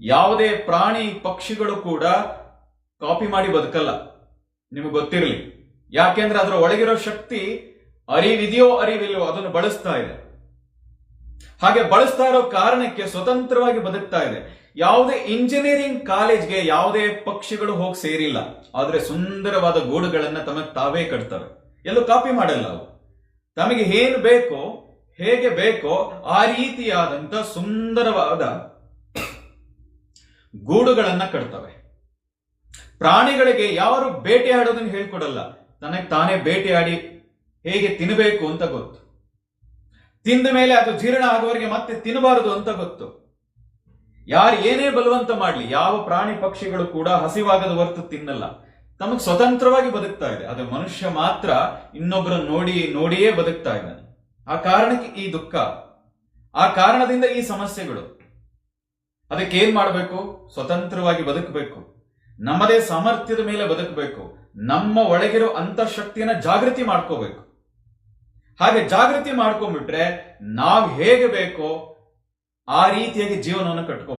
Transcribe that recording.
ಯಾವುದೇ ಪ್ರಾಣಿ ಪಕ್ಷಿಗಳು ಕೂಡ ಕಾಪಿ ಮಾಡಿ ಬದುಕಲ್ಲ. ನಿಮಗೆ ಗೊತ್ತಿರಲಿ. ಯಾಕೆಂದ್ರೆ ಅದರ ಒಳಗಿರೋ ಶಕ್ತಿ ಅರಿವಿದೆಯೋ ಅರಿವಿಲ್ಲೋ ಅದನ್ನು ಬಳಸ್ತಾ ಇದೆ. ಹಾಗೆ ಬಳಸ್ತಾ ಇರೋ ಕಾರಣಕ್ಕೆ ಸ್ವತಂತ್ರವಾಗಿ ಬದುಕ್ತಾ ಇದೆ. ಯಾವುದೇ ಇಂಜಿನಿಯರಿಂಗ್ ಕಾಲೇಜ್ಗೆ ಯಾವುದೇ ಪಕ್ಷಿಗಳು ಹೋಗಿ ಸೇರಿಲ್ಲ. ಆದರೆ ಸುಂದರವಾದ ಗೂಡುಗಳನ್ನು ತಮಗೆ ತಾವೇ ಕಟ್ತವೆ. ಎಲ್ಲೂ ಕಾಪಿ ಮಾಡಲ್ಲ ಅವು. ತಮಗೆ ಏನು ಬೇಕೋ, ಹೇಗೆ ಬೇಕೋ ಆ ರೀತಿಯಾದಂತ ಸುಂದರವಾದ ಗೂಡುಗಳನ್ನ ಕಟ್ತವೆ. ಪ್ರಾಣಿಗಳಿಗೆ ಯಾರು ಬೇಟೆಯಾಡೋದನ್ನ ಹೇಳ್ಕೊಡಲ್ಲ. ತನಗೆ ತಾನೇ ಬೇಟೆಯಾಡಿ ಹೇಗೆ ತಿನ್ನಬೇಕು ಅಂತ ಗೊತ್ತು. ತಿಂದ ಮೇಲೆ ಅದು ಜೀರ್ಣ ಆಗುವವರೆಗೆ ಮತ್ತೆ ತಿನ್ನಬಾರದು ಅಂತ ಗೊತ್ತು. ಯಾರು ಏನೇ ಬಲವಂತ ಮಾಡ್ಲಿ, ಯಾವ ಪ್ರಾಣಿ ಪಕ್ಷಿಗಳು ಕೂಡ ಹಸಿವಾಗದ ಹೊರತು ತಿನ್ನಲ್ಲ. ತಮಗ್ ಸ್ವತಂತ್ರವಾಗಿ ಬದುಕ್ತಾ ಇದೆ. ಅದು ಮನುಷ್ಯ ಮಾತ್ರ ಇನ್ನೊಬ್ಬರ ನೋಡಿ, ನೋಡಿಯೇ ಬದುಕ್ತಾ ಇದ್ದಾನೆ. ಆ ಕಾರಣಕ್ಕೆ ಈ ದುಃಖ. ಆ ಕಾರಣದಿಂದ ಈ ಸಮಸ್ಯೆಗಳು. ಅದಕ್ಕೆ ಏನ್ ಮಾಡಬೇಕು? ಸ್ವತಂತ್ರವಾಗಿ ಬದುಕಬೇಕು. ನಮ್ಮದೇ ಸಾಮರ್ಥ್ಯದ ಮೇಲೆ ಬದುಕಬೇಕು. ನಮ್ಮ ಒಳಗಿರೋ ಅಂತಃಶಕ್ತಿಯನ್ನ ಜಾಗೃತಿ ಮಾಡ್ಕೋಬೇಕು. ಹಾಗೆ ಜಾಗೃತಿ ಮಾಡ್ಕೊಂಡ್ಬಿಟ್ರೆ ನಾವು ಹೇಗೆ ಬೇಕೋ ಆ ರೀತಿಯಾಗಿ ಜೀವನವನ್ನು ಕಟ್ಕೋ